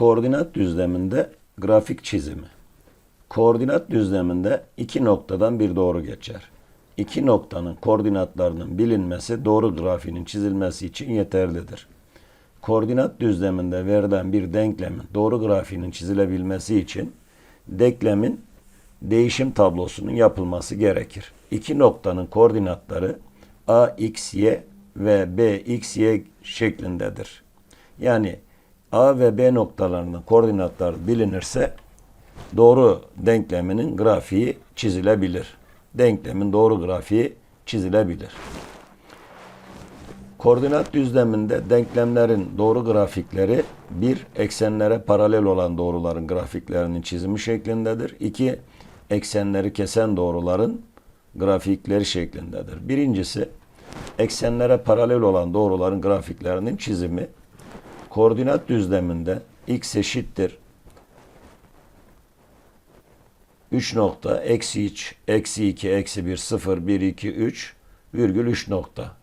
Koordinat düzleminde grafik çizimi. Koordinat düzleminde iki noktadan bir doğru geçer. İki noktanın koordinatlarının bilinmesi doğru grafiğinin çizilmesi için yeterlidir. Koordinat düzleminde verilen bir denklemin doğru grafiğinin çizilebilmesi için denklemin değişim tablosunun yapılması gerekir. İki noktanın koordinatları a, x, y ve b, x, y şeklindedir. Yani A ve B noktalarının koordinatları bilinirse doğru denkleminin grafiği çizilebilir. Denklemin doğru grafiği çizilebilir. Koordinat düzleminde denklemlerin doğru grafikleri bir eksenlere paralel olan doğruların grafiklerinin çizimi şeklindedir. İki eksenleri kesen doğruların grafikleri şeklindedir. Birincisi eksenlere paralel olan doğruların grafiklerinin çizimi koordinat düzleminde x eşittir 3 nokta eksi 3 eksi 2 eksi 1 0 1 2 3 virgül 3 nokta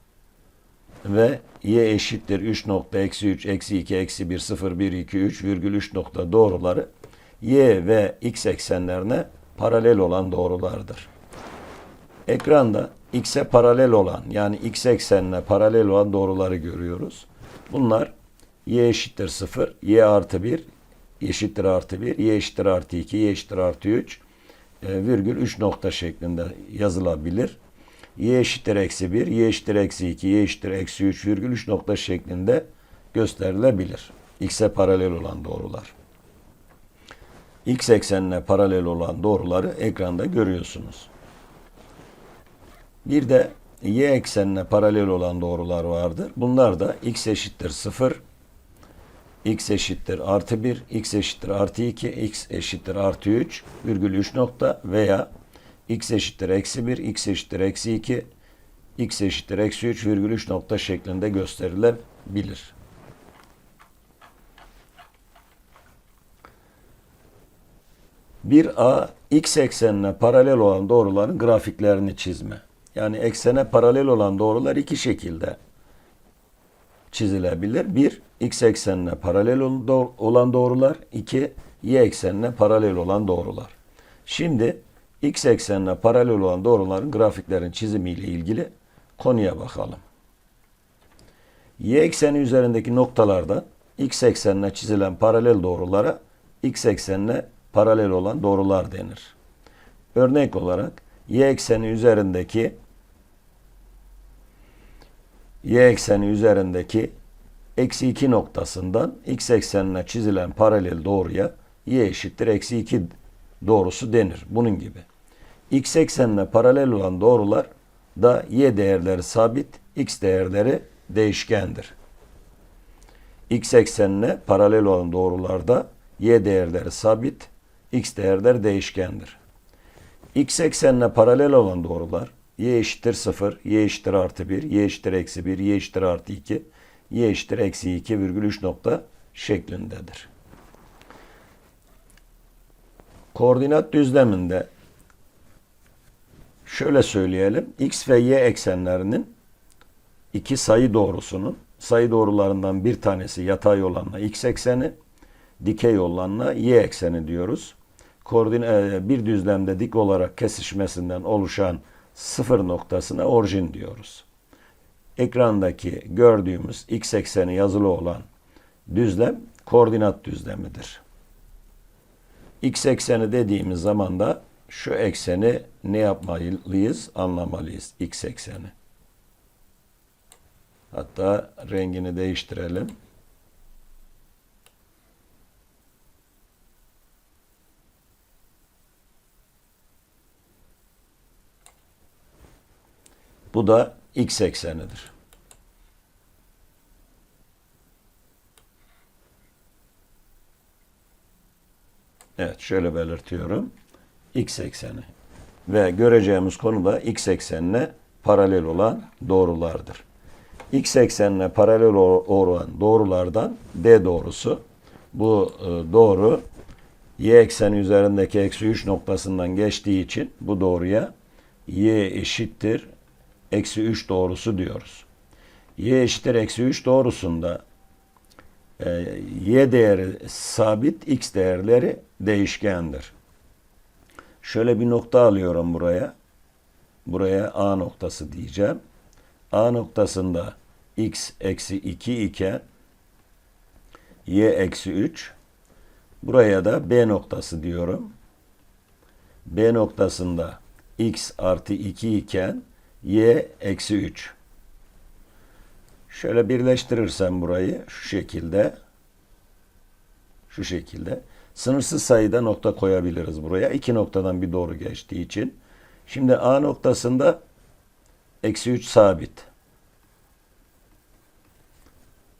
ve y eşittir 3 nokta eksi 3 eksi 2 eksi 1 0 1 2 3 virgül 3 nokta doğruları y ve x eksenlerine paralel olan doğrulardır. Ekranda x'e paralel olan yani x eksenine paralel olan doğruları görüyoruz. Bunlar y eşittir 0, y artı 1 eşittir artı 1, y eşittir artı 2, y eşittir artı 3 e, virgül 3 nokta şeklinde yazılabilir. y eşittir eksi 1, y eşittir eksi 2, y eşittir eksi 3 virgül 3 nokta şeklinde gösterilebilir. x'e paralel olan doğrular. x eksenine paralel olan doğruları ekranda görüyorsunuz. Bir de y eksenine paralel olan doğrular vardır. Bunlar da x eşittir 0, x eşittir artı 1, x eşittir artı 2, x eşittir artı 3, virgül 3 nokta veya x eşittir eksi 1, x eşittir eksi 2, x eşittir eksi 3, virgül 3 nokta şeklinde gösterilebilir. Bir A, x eksenine paralel olan doğruların grafiklerini çizme. Yani eksene paralel olan doğrular iki şekilde çizilebilir. Bir, x eksenine paralel olan doğrular. iki y eksenine paralel olan doğrular. Şimdi x eksenine paralel olan doğruların grafiklerin çizimiyle ilgili konuya bakalım. Y ekseni üzerindeki noktalarda x eksenine çizilen paralel doğrulara x eksenine paralel olan doğrular denir. Örnek olarak y ekseni üzerindeki y ekseni üzerindeki eksi 2 noktasından x eksenine çizilen paralel doğruya y eşittir eksi 2 doğrusu denir. Bunun gibi. x eksenine paralel olan doğrular da y değerleri sabit, x değerleri değişkendir. x eksenine paralel olan doğrularda y değerleri sabit, x değerleri değişkendir. x eksenine paralel olan doğrular y eşittir 0, y eşittir artı 1, y eşittir eksi 1, y eşittir artı 2, y eşittir eksi 2 virgül 3 nokta şeklindedir. Koordinat düzleminde şöyle söyleyelim. x ve y eksenlerinin iki sayı doğrusunun sayı doğrularından bir tanesi yatay olanla x ekseni, dikey olanla y ekseni diyoruz. Koordine, bir düzlemde dik olarak kesişmesinden oluşan sıfır noktasına orijin diyoruz. Ekrandaki gördüğümüz x ekseni yazılı olan düzlem koordinat düzlemidir. X ekseni dediğimiz zaman da şu ekseni ne yapmalıyız? Anlamalıyız x ekseni. Hatta rengini değiştirelim. Bu da x eksenidir. Evet şöyle belirtiyorum. X ekseni. Ve göreceğimiz konu da x eksenine paralel olan doğrulardır. X eksenine paralel olan doğrulardan D doğrusu. Bu e, doğru y ekseni üzerindeki eksi 3 noktasından geçtiği için bu doğruya y eşittir eksi 3 doğrusu diyoruz. y eşittir eksi 3 doğrusunda e, y değeri sabit, x değerleri değişkendir. Şöyle bir nokta alıyorum buraya. Buraya A noktası diyeceğim. A noktasında x eksi 2 iken y eksi 3. Buraya da B noktası diyorum. B noktasında x artı 2 iken y eksi 3. Şöyle birleştirirsem burayı şu şekilde şu şekilde sınırsız sayıda nokta koyabiliriz buraya. İki noktadan bir doğru geçtiği için. Şimdi A noktasında eksi 3 sabit.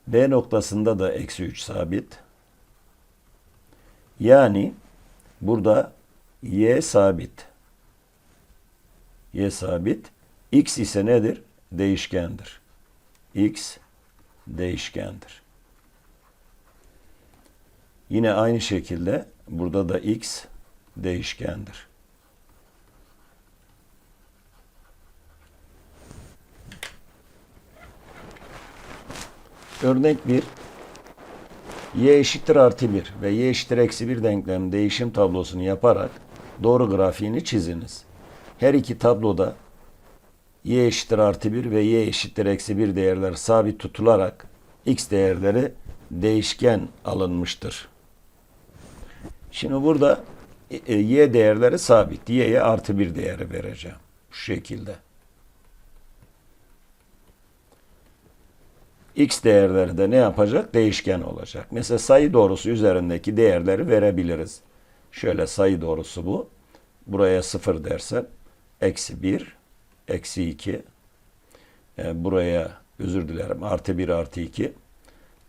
B noktasında da eksi 3 sabit. Yani burada y sabit. Y sabit. X ise nedir? Değişkendir. X değişkendir. Yine aynı şekilde burada da X değişkendir. Örnek 1. Y eşittir artı 1 ve Y eşittir eksi 1 denklemin değişim tablosunu yaparak doğru grafiğini çiziniz. Her iki tabloda y eşittir artı 1 ve y eşittir eksi 1 değerleri sabit tutularak x değerleri değişken alınmıştır. Şimdi burada e, y değerleri sabit. y'ye artı 1 değeri vereceğim. Şu şekilde. x değerleri de ne yapacak? Değişken olacak. Mesela sayı doğrusu üzerindeki değerleri verebiliriz. Şöyle sayı doğrusu bu. Buraya 0 dersem eksi 1 eksi 2 e, buraya özür dilerim artı 1 artı 2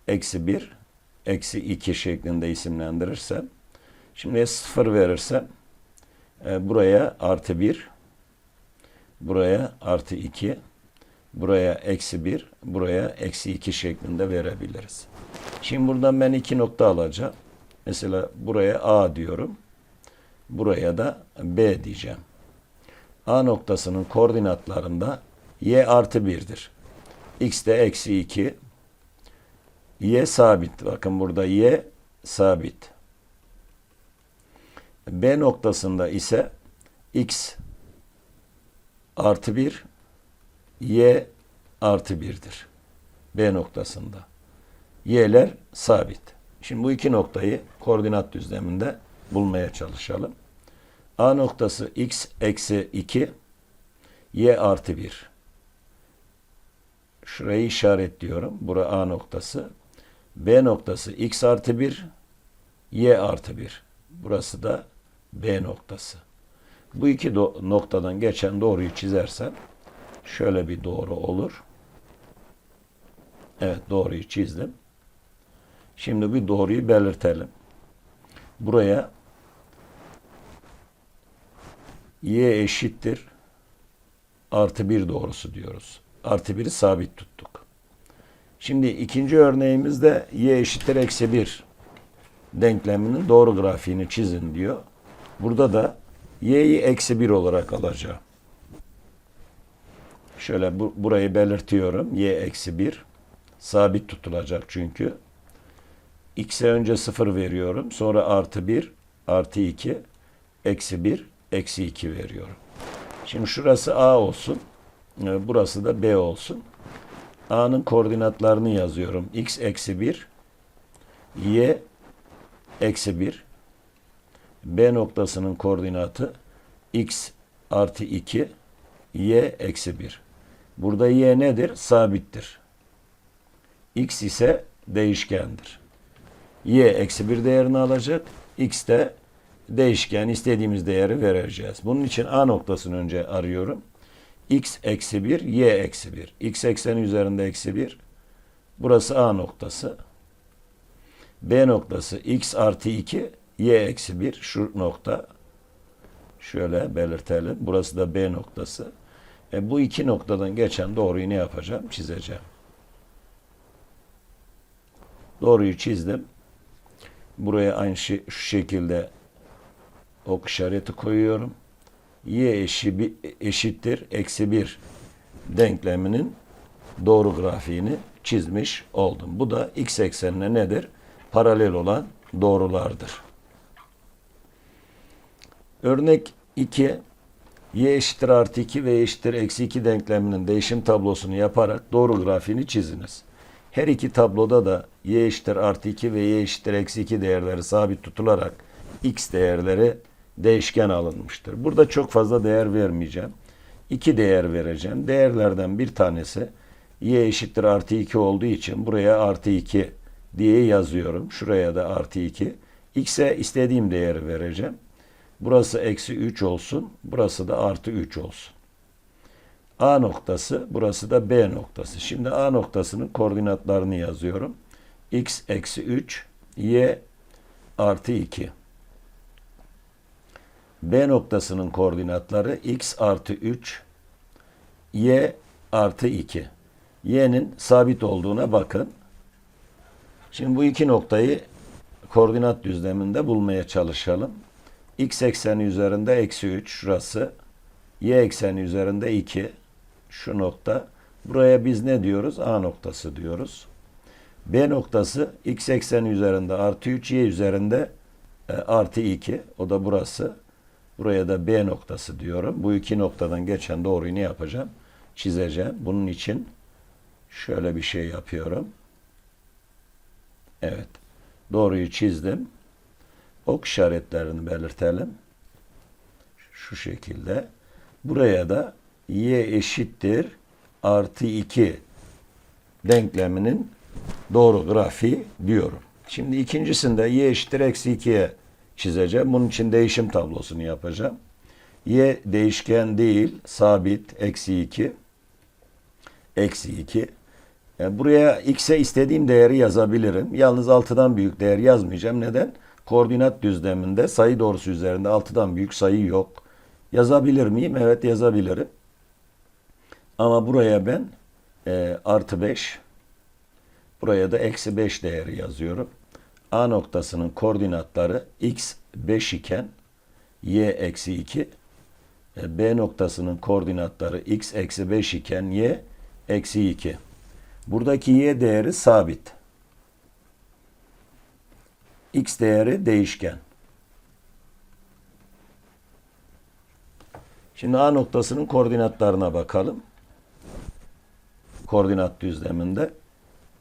eksi 1 eksi 2 şeklinde isimlendirirsem şimdi 0 verirsem e, buraya artı 1 buraya artı 2 buraya eksi 1 buraya eksi 2 şeklinde verebiliriz. Şimdi buradan ben iki nokta alacağım. Mesela buraya A diyorum. Buraya da B diyeceğim. A noktasının koordinatlarında y artı 1'dir. X de eksi 2. Y sabit. Bakın burada y sabit. B noktasında ise x artı 1 y artı 1'dir. B noktasında. Y'ler sabit. Şimdi bu iki noktayı koordinat düzleminde bulmaya çalışalım. A noktası x eksi 2, y artı 1. Şurayı işaretliyorum. Bura A noktası. B noktası x artı 1, y artı 1. Burası da B noktası. Bu iki noktadan geçen doğruyu çizersem şöyle bir doğru olur. Evet doğruyu çizdim. Şimdi bir doğruyu belirtelim. Buraya y eşittir artı bir doğrusu diyoruz. Artı biri sabit tuttuk. Şimdi ikinci örneğimizde y eşittir eksi bir denkleminin doğru grafiğini çizin diyor. Burada da y'yi eksi bir olarak alacağım. Şöyle bu, burayı belirtiyorum. y eksi bir sabit tutulacak çünkü. x'e önce sıfır veriyorum. Sonra artı bir, artı iki, eksi bir, eksi 2 veriyorum. Şimdi şurası A olsun. E, burası da B olsun. A'nın koordinatlarını yazıyorum. X eksi 1, Y eksi 1. B noktasının koordinatı X artı 2, Y eksi 1. Burada Y nedir? Sabittir. X ise değişkendir. Y eksi 1 değerini alacak. X de değişken istediğimiz değeri vereceğiz. Bunun için A noktasını önce arıyorum. X eksi 1, Y eksi 1. X ekseni üzerinde eksi 1. Burası A noktası. B noktası X artı 2, Y eksi 1. Şu nokta. Şöyle belirtelim. Burası da B noktası. E, bu iki noktadan geçen doğruyu ne yapacağım? Çizeceğim. Doğruyu çizdim. Buraya aynı şey, şu şekilde ok işareti koyuyorum. Y eşi bir, eşittir eksi bir denkleminin doğru grafiğini çizmiş oldum. Bu da x eksenine nedir? Paralel olan doğrulardır. Örnek 2. y eşittir artı 2 ve eşittir eksi 2 denkleminin değişim tablosunu yaparak doğru grafiğini çiziniz. Her iki tabloda da y eşittir artı 2 ve y eşittir eksi 2 değerleri sabit tutularak x değerleri değişken alınmıştır. Burada çok fazla değer vermeyeceğim. İki değer vereceğim. Değerlerden bir tanesi y eşittir artı 2 olduğu için buraya artı 2 diye yazıyorum. Şuraya da artı 2. X'e istediğim değeri vereceğim. Burası eksi 3 olsun. Burası da artı 3 olsun. A noktası, burası da B noktası. Şimdi A noktasının koordinatlarını yazıyorum. X eksi 3, Y artı 2. B noktasının koordinatları X artı 3, Y artı 2. Y'nin sabit olduğuna bakın. Şimdi bu iki noktayı koordinat düzleminde bulmaya çalışalım. X ekseni üzerinde eksi 3 şurası. Y ekseni üzerinde 2 şu nokta. Buraya biz ne diyoruz? A noktası diyoruz. B noktası x ekseni üzerinde artı 3 y üzerinde e, artı 2. O da burası. Buraya da B noktası diyorum. Bu iki noktadan geçen doğruyu ne yapacağım? Çizeceğim. Bunun için şöyle bir şey yapıyorum. Evet. Doğruyu çizdim. Ok işaretlerini belirtelim. Şu şekilde. Buraya da y eşittir artı 2 denkleminin doğru grafiği diyorum. Şimdi ikincisinde y eşittir eksi 2'ye çizeceğim. Bunun için değişim tablosunu yapacağım. y değişken değil, sabit, eksi 2, eksi 2. Yani buraya x'e istediğim değeri yazabilirim. Yalnız 6'dan büyük değer yazmayacağım. Neden? Koordinat düzleminde sayı doğrusu üzerinde 6'dan büyük sayı yok. Yazabilir miyim? Evet yazabilirim. Ama buraya ben e, artı 5, buraya da eksi 5 değeri yazıyorum. A noktasının koordinatları x 5 iken y eksi 2, e, B noktasının koordinatları x eksi 5 iken y eksi 2. Buradaki y değeri sabit. x değeri değişken. Şimdi A noktasının koordinatlarına bakalım. Koordinat düzleminde.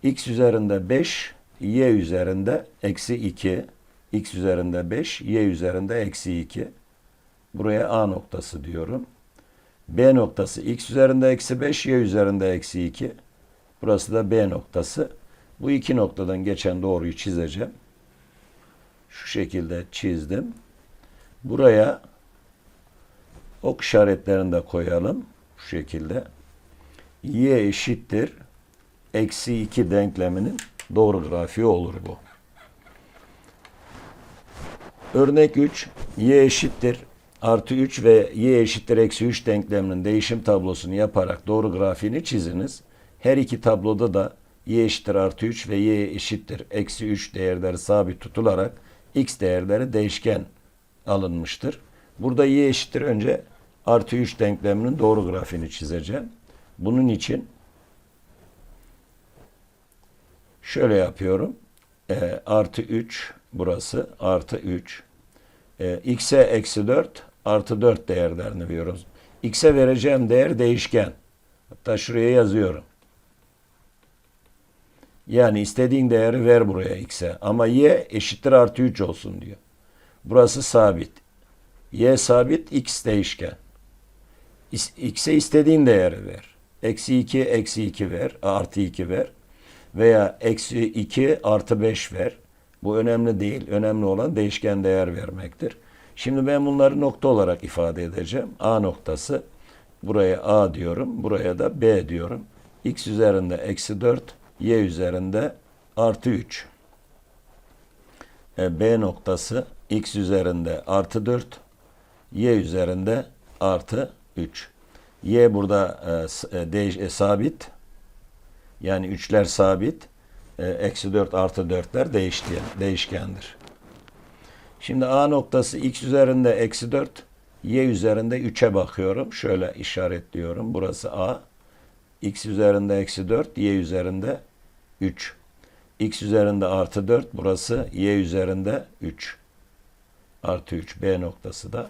X üzerinde 5, Y üzerinde eksi 2. X üzerinde 5, Y üzerinde eksi 2. Buraya A noktası diyorum. B noktası X üzerinde eksi 5, Y üzerinde eksi 2. Burası da B noktası. Bu iki noktadan geçen doğruyu çizeceğim. Şu şekilde çizdim. Buraya ok işaretlerini de koyalım. Şu şekilde. Y eşittir. Eksi 2 denkleminin doğru grafiği olur bu. Örnek 3. Y eşittir. Artı 3 ve y eşittir eksi 3 denkleminin değişim tablosunu yaparak doğru grafiğini çiziniz. Her iki tabloda da y eşittir artı 3 ve y eşittir eksi 3 değerleri sabit tutularak x değerleri değişken alınmıştır. Burada y eşittir önce artı 3 denkleminin doğru grafiğini çizeceğim. Bunun için şöyle yapıyorum. E, artı 3 burası artı 3. E, x'e eksi 4 artı 4 değerlerini veriyoruz. x'e vereceğim değer değişken. Hatta şuraya yazıyorum. Yani istediğin değeri ver buraya x'e. Ama y eşittir artı 3 olsun diyor. Burası sabit. y sabit, x değişken. x'e istediğin değeri ver. Eksi 2, eksi 2 ver. Artı 2 ver. Veya eksi 2 artı 5 ver. Bu önemli değil. Önemli olan değişken değer vermektir. Şimdi ben bunları nokta olarak ifade edeceğim. A noktası. Buraya A diyorum. Buraya da B diyorum. X üzerinde eksi 4. Y üzerinde artı 3. E, B noktası X üzerinde artı 4. Y üzerinde artı 3. Y burada e, e, e, sabit. Yani üçler sabit. E, eksi 4 artı 4'ler değişken, değişkendir. Şimdi A noktası x üzerinde eksi 4, y üzerinde 3'e bakıyorum. Şöyle işaretliyorum. Burası A. x üzerinde eksi 4, y üzerinde 3. X üzerinde artı 4. Burası Y üzerinde 3. Artı 3. B noktası da.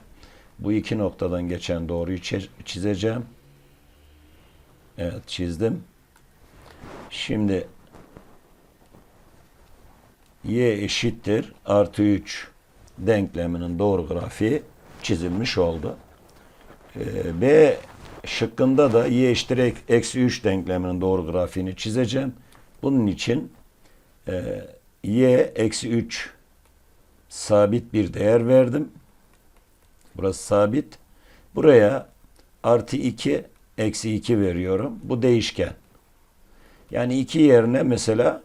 Bu iki noktadan geçen doğruyu çi- çizeceğim. Evet çizdim. Şimdi y eşittir artı 3 denkleminin doğru grafiği çizilmiş oldu. Ee, B şıkkında da y eşittir ek- eksi 3 denkleminin doğru grafiğini çizeceğim. Bunun için e, y eksi 3 sabit bir değer verdim. Burası sabit. Buraya artı 2 eksi 2 veriyorum. Bu değişken. Yani 2 yerine mesela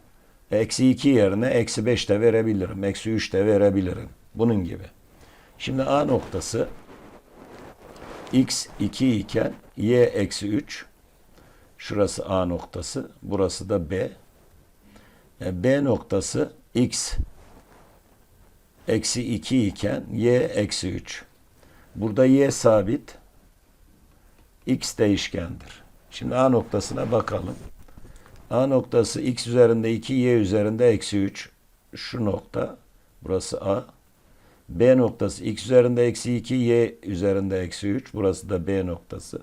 eksi 2 yerine eksi 5 de verebilirim. Eksi 3 de verebilirim. Bunun gibi. Şimdi A noktası x 2 iken y eksi 3 şurası A noktası burası da B E, B noktası x eksi 2 iken y eksi 3 burada y sabit x değişkendir. Şimdi A noktasına bakalım. A noktası x üzerinde 2, y üzerinde eksi 3. Şu nokta. Burası A. B noktası x üzerinde eksi 2, y üzerinde eksi 3. Burası da B noktası.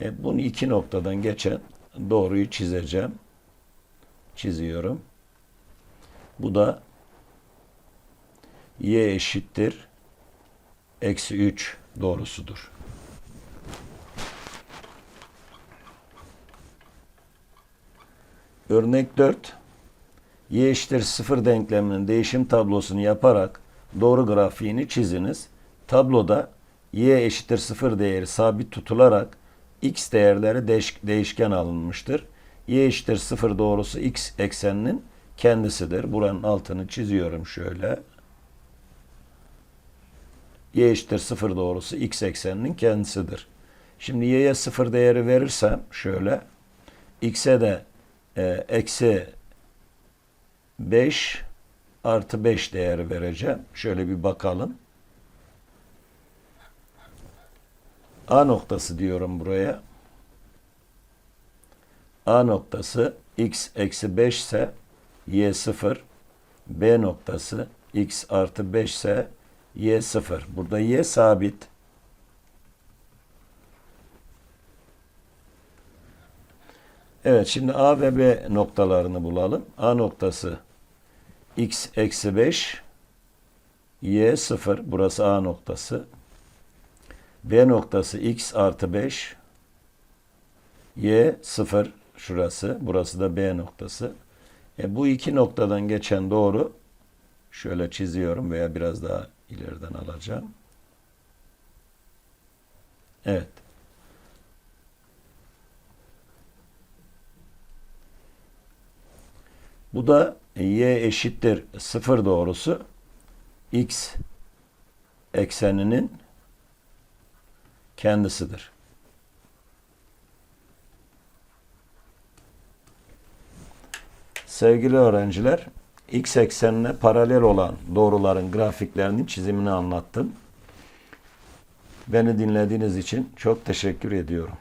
E, bunu iki noktadan geçen doğruyu çizeceğim. Çiziyorum. Bu da y eşittir eksi 3 doğrusudur. Örnek 4. Y eşittir 0 denkleminin değişim tablosunu yaparak doğru grafiğini çiziniz. Tabloda y eşittir 0 değeri sabit tutularak x değerleri değiş- değişken alınmıştır. y eşittir 0 doğrusu x ekseninin kendisidir. Buranın altını çiziyorum şöyle. y eşittir 0 doğrusu x ekseninin kendisidir. Şimdi y'ye 0 değeri verirsem şöyle x'e de e, eksi 5 artı 5 değeri vereceğim. Şöyle bir bakalım. A noktası diyorum buraya. A noktası x eksi 5 ise y 0. B noktası x artı 5 ise y 0. Burada y sabit. Evet şimdi A ve B noktalarını bulalım. A noktası x eksi 5 y 0 burası A noktası. B noktası x artı 5 y 0 şurası burası da B noktası. E, bu iki noktadan geçen doğru şöyle çiziyorum veya biraz daha ileriden alacağım. Evet. Bu da y eşittir 0 doğrusu x ekseninin kendisidir. Sevgili öğrenciler, x eksenine paralel olan doğruların grafiklerinin çizimini anlattım. Beni dinlediğiniz için çok teşekkür ediyorum.